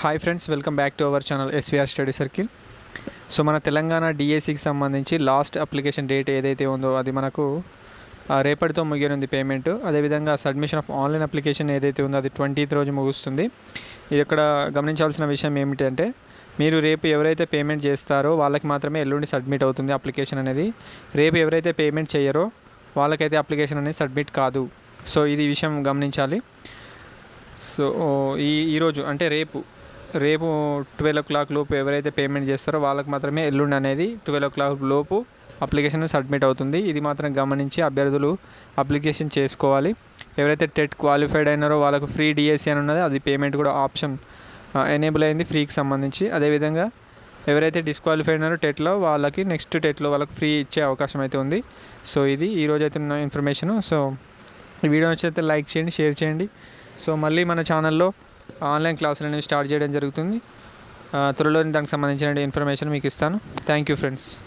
Hi friends welcome back to our channel SVR study circle so మన తెలంగాణ డిఏసికి సంబంధించి last application date ఏదైతే ఉందో అది మనకు రేపటితో ముగియనుంది పేమెంట్ అదేవిధంగా సబ్మిషన్ ఆఫ్ ఆన్లైన్ అప్లికేషన్ ఏదైతే ఉందో అది ట్వంటీత్ రోజు ముగుస్తుంది. ఇది ఇక్కడ గమనించాల్సిన విషయం ఏమిటంటే మీరు రేపు ఎవరైతే పేమెంట్ చేస్తారో వాళ్ళకి మాత్రమే ఎల్లుండి సబ్మిట్ అవుతుంది అప్లికేషన్ అనేది. రేపు ఎవరైతే పేమెంట్ చేయరో వాళ్ళకైతే అప్లికేషన్ అనేది సబ్మిట్ కాదు. సో ఇది విషయం గమనించాలి. సో ఈ ఈరోజు అంటే రేపు రేపు ట్వెల్వ్ ఓ క్లాక్ లోపు ఎవరైతే పేమెంట్ చేస్తారో వాళ్ళకి మాత్రమే ఎల్లుండి అనేది ట్వెల్వ్ ఓ క్లాక్ లోపు అప్లికేషన్ సబ్మిట్ అవుతుంది. ఇది మాత్రం గమనించి అభ్యర్థులు అప్లికేషన్ చేసుకోవాలి. ఎవరైతే టెట్ క్వాలిఫైడ్ అయినారో వాళ్ళకు ఫ్రీ డిఎస్సి అని ఉన్నది అది పేమెంట్ కూడా ఆప్షన్ ఎనేబుల్ అయింది ఫ్రీకి సంబంధించి. అదేవిధంగా ఎవరైతే డిస్క్వాలిఫైడ్ అయినారో టెట్లో వాళ్ళకి నెక్స్ట్ టెట్లో వాళ్ళకి ఫ్రీ ఇచ్చే అవకాశం అయితే ఉంది. సో ఇది ఈరోజు అయితే ఉన్న ఇన్ఫర్మేషన్ సో ఈ వీడియో నచ్చితే లైక్ చేయండి షేర్ చేయండి. సో మళ్ళీ మన ఛానల్లో ఆన్లైన్ క్లాసులు అనేవి స్టార్ట్ చేయడం జరుగుతుంది. ఆ, త్వరలో దానికి సంబంధించిన ఇన్ఫర్మేషన్ మీకు ఇస్తాను. Thank you friends.